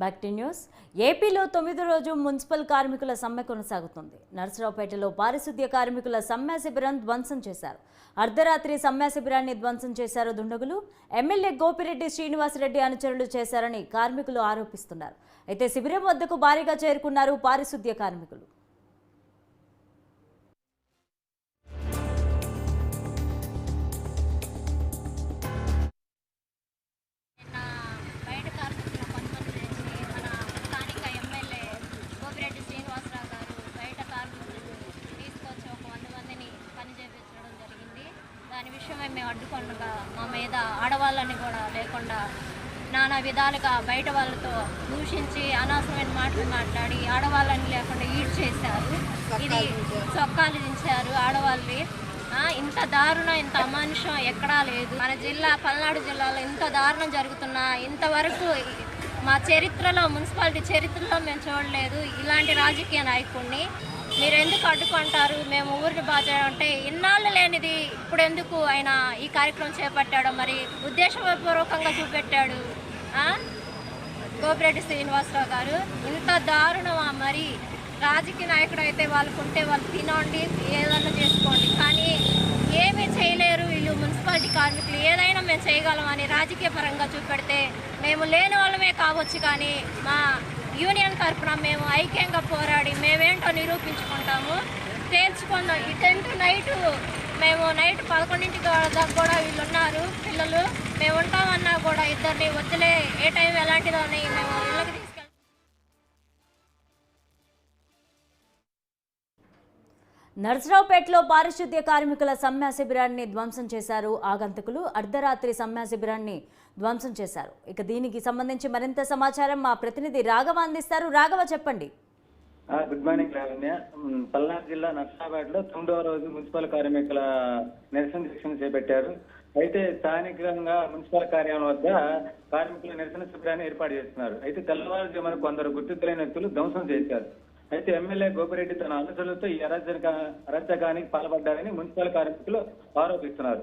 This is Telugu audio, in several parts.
Back to news. ఏపీలో తొమ్మిదో రోజు మున్సిపల్ కార్మికుల సమ్మె కొనసాగుతుంది. నర్సరావుపేటలో పారిశుద్ధ్య కార్మికుల సమ్మె శిబిరం ధ్వంసం చేశారు. అర్ధరాత్రి సమ్మె శిబిరాన్ని ధ్వంసం చేశారు దుండగులు. ఎమ్మెల్యే గోపిరెడ్డి శ్రీనివాసరెడ్డి అనుచరులు చేశారని కార్మికులు ఆరోపిస్తున్నారు. అయితే శిబిరం వద్దకు భారీగా చేరుకున్నారు పారిశుద్ధ్య కార్మికులు. విషయమై మేము అడ్డుకొండగా మా మీద ఆడవాళ్ళని కూడా లేకుండా నానా విధాలుగా బయట వాళ్ళతో దూషించి అనవసరమైన మాటలు మాట్లాడి ఆడవాళ్ళని లేకుండా ఈడ్ చేశారు ఇది చొక్కాలు దించారు ఆడవాళ్ళని. ఇంత దారుణం ఇంత అమానుషం ఎక్కడా లేదు. మన జిల్లా పల్నాడు జిల్లాలో ఇంత దారుణం జరుగుతున్నా ఇంతవరకు మా చరిత్రలో మున్సిపాలిటీ చరిత్రలో మేము చూడలేదు. ఇలాంటి రాజకీయ నాయకుడిని మీరు ఎందుకు అడ్డుకుంటారు? మేము ఊరిని బాగా అంటే ఇన్నాళ్ళు లేనిది ఇప్పుడు ఎందుకు ఆయన ఈ కార్యక్రమం చేపట్టాడో మరి ఉద్దేశపూర్వకంగా చూపెట్టాడు గోపిరెడ్డి శ్రీనివాసరావు గారు. ఇంత దారుణమా మరి? రాజకీయ నాయకుడు అయితే వాళ్ళకు ఉంటే వాళ్ళు తినండి ఏదైనా చేసుకోండి. కానీ ఏమీ చేయలేరు వీళ్ళు మున్సిపాలిటీ కార్మికులు. ఏదైనా మేము చేయగలమని రాజకీయ పరంగా చూపెడితే మేము లేని వాళ్ళమే కావచ్చు కానీ మా యూనియన్ తరఫున మేము ఐక్యంగా పోరాడి మేమేంటో నిరూపించుకుంటాము. తేల్చుకుందాం. ఈ టెన్త్ నైటు మేము నైట్ పదకొండింటికి దాకా కూడా వీళ్ళు ఉన్నారు పిల్లలు. మేము ఉంటామన్నా కూడా ఇద్దరిని వద్దులే. ఏ టైం ఎలాంటిదో అని మేము నర్సరావుపేటలో పారిశుద్ధ్య కార్మికుల సమ్మె శిబిరాన్ని ధ్వంసం చేశారు. ఆగంతకులు అర్ధరాత్రి సమ్మె శిబిరాన్ని ధ్వంసం చేశారు. ఇక దీనికి సంబంధించి మరింత సమాచారం మా ప్రతినిధి రాఘవ అందిస్తారు. రాఘవ చెప్పండి. Good morning Lavanya. పల్నాడు జిల్లా నర్సాపేటలో తొమ్మిదవ రోజు మున్సిపల్ కార్మికుల నిరసన శిక్షణ చేపట్టారు. అయితే స్థానికంగా మున్సిపల్ కార్యాలయం వద్ద కార్మికుల నిరసన శిబిరాన్ని ఏర్పాటు చేస్తున్నారు. అయితే తెల్లవారుజామున కొందరు గుర్తింపులేని వ్యక్తులు ధ్వంసం చేశారు. అయితే ఎమ్మెల్యే గోపిరెడ్డి తన అనుచరులతో ఈ అరాచక అరాచకానికి పాల్పడ్డారని మున్సిపల్ కార్మికులు ఆరోపిస్తున్నారు.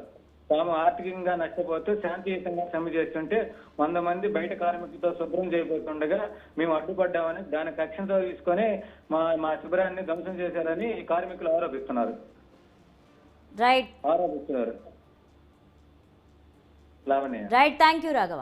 తాము ఆర్థికంగా నష్టపోతూ శాంతియుతంగా సమ్మె చేస్తుంటే వంద మంది బయట కార్మికులతో శుభ్రం చేయబోతుండగా మేము అడ్డుపడ్డామని దాని కక్షంతో తీసుకొని మా మా శిబిరాన్ని ధ్వంసం చేశారని ఈ కార్మికులు ఆరోపిస్తున్నారు. రైట్ ఆరోపిస్తున్నారు. Right thank you Raghava